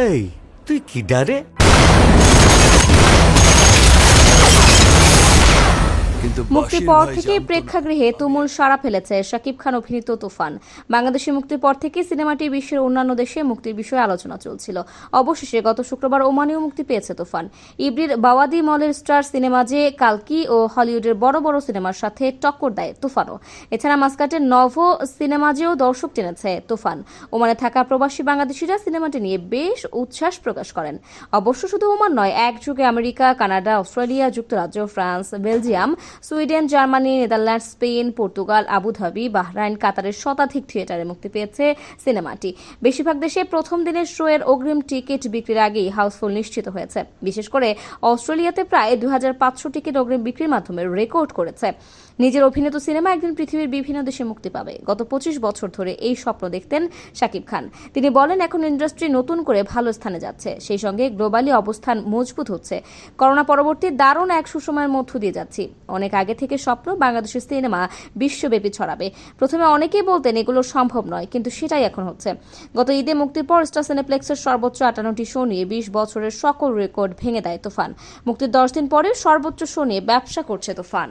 এই তুই কি ডারে? মুক্তির পর থেকেই প্রেক্ষাগৃহে তুমুল সাড়া ফেলেছে শাকিব খান অভিনীত তুফান। বাংলাদেশে মুক্তির পর থেকে সিনেমাটি বিশ্বের অন্যান্য দেশে মুক্তির বিষয়ে আলোচনা চলছিল। অবশেষে গত শুক্রবার ওমানেও মুক্তি পেয়েছে তুফান। ইব্রির বাওয়াদি মলের স্টার সিনেমা যে কালকি ও হলিউডের বড় বড় সিনেমার সাথে টক্কর দেয় তুফানও। এছাড়া মাস্কাটের নভো সিনেমাজেও দর্শক টেনেছে তুফান। ওমানে থাকা প্রবাসী বাংলাদেশিরা সিনেমাটি নিয়ে বেশ উচ্ছ্বাস প্রকাশ করেন। অবশ্য শুধু ওমান নয় একযুগে আমেরিকা কানাডা অস্ট্রেলিয়া যুক্তরাজ্য France Belgium Sweden, Germany Netherland Spain, Portugal, Abu Dhabi, Bahrain, কাতারের শতাধিক থিয়েটারে মুক্তি পেয়েছে সিনেমাটি। বেশিরভাগ দেশে প্রথম দিনের শো এর অগ্রিম টিকিট বিক্রির আগেই হাউসফুল নিশ্চিত হয়েছে। বিশেষ করে অস্ট্রেলিয়াতে প্রায় দুই টিকিট অগ্রিম বিক্রির মাধ্যমে রেকর্ড করেছে। নিজের অভিনীত সিনেমা একদিন পৃথিবীর বিভিন্ন দেশে মুক্তি পাবে। গত পঁচিশ বছর ধরে এই স্বপ্ন দেখতেন শাকিব খান। তিনি বলেন, এখন ইন্ডাস্ট্রি নতুন করে ভালো স্থানে যাচ্ছে। সেই সঙ্গে গ্লোবালি অবস্থান মজবুত হচ্ছে। করোনা পরবর্তী দারুণ এক সুসময়ের মধ্য দিয়ে যাচ্ছি। অনেক আগে থেকে স্বপ্ন বাংলাদেশের সিনেমা বিশ্বব্যাপী ছড়াবে। প্রথমে অনেকেই বলতেন এগুলো সম্ভব নয়, কিন্তু সেটাই এখন হচ্ছে। গত ঈদে মুক্তির পর স্টার সিনেপ্লেক্সের সর্বোচ্চ আটান্নটি শো নিয়ে বিশ বছরের সকল রেকর্ড ভেঙে দেয় তুফান। মুক্তির দশ দিন পরে সর্বোচ্চ শো নিয়ে ব্যবসা করছে তুফান।